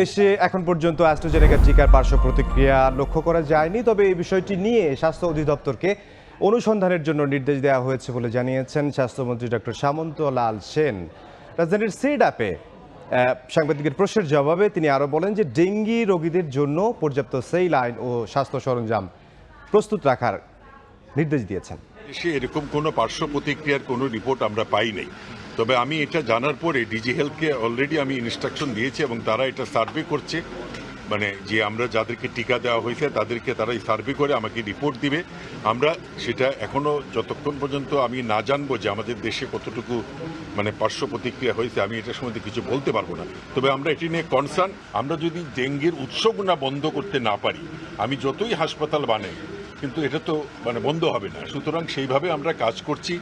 দেশে এখন পর্যন্ত অ্যাস্ট্রোজেনেকা টিকার পার্শ্ব প্রতিক্রিয়া লক্ষ্য করা যায়নি, তবে এই বিষয়টি নিয়ে স্বাস্থ্য অধিদপ্তরকে অনুসন্ধানের জন্য নির্দেশ দেওয়া হয়েছে বলে জানিয়েছেন স্বাস্থ্যমন্ত্রী ডক্টর সামন্ত লাল সেন। রাজধানীর সিডাপে সাংবাদিকের প্রশ্নের জবাবে তিনি আরও বলেন যে ডেঙ্গি রোগীদের জন্য পর্যাপ্ত সেই লাইন ও স্বাস্থ্য সরঞ্জাম প্রস্তুত রাখার নির্দেশ দিয়েছেন। দেশে এরকম কোনো পার্শ্ব প্রতিক্রিয়ার কোনো রিপোর্ট আমরা পাই নাই। তবে আমি এটা জানার পরে ডিজি হেলথকে অলরেডি আমি ইনস্ট্রাকশন দিয়েছি এবং তারা এটা সার্ভে করছে। মানে যে আমরা যাদেরকে টিকা দেওয়া হয়েছে, তাদেরকে তারা সার্ভে করে আমাকে রিপোর্ট দিবে। আমরা সেটা এখনও যতক্ষণ পর্যন্ত আমি না জানব যে আমাদের দেশে কতটুকু মানে পার্শ্ব প্রতিক্রিয়া হয়েছে, আমি এটার সম্বন্ধে কিছু বলতে পারব না। তবে আমরা এটি নিয়ে কনসার্ন আমরা যদি ডেঙ্গির উৎসগুনা বন্ধ করতে না পারি, আমি যতই হাসপাতাল বানাই কিন্তু এটা তো মানে বন্ধ হবে না। সুতরাং সেইভাবে আমরা কাজ করছি।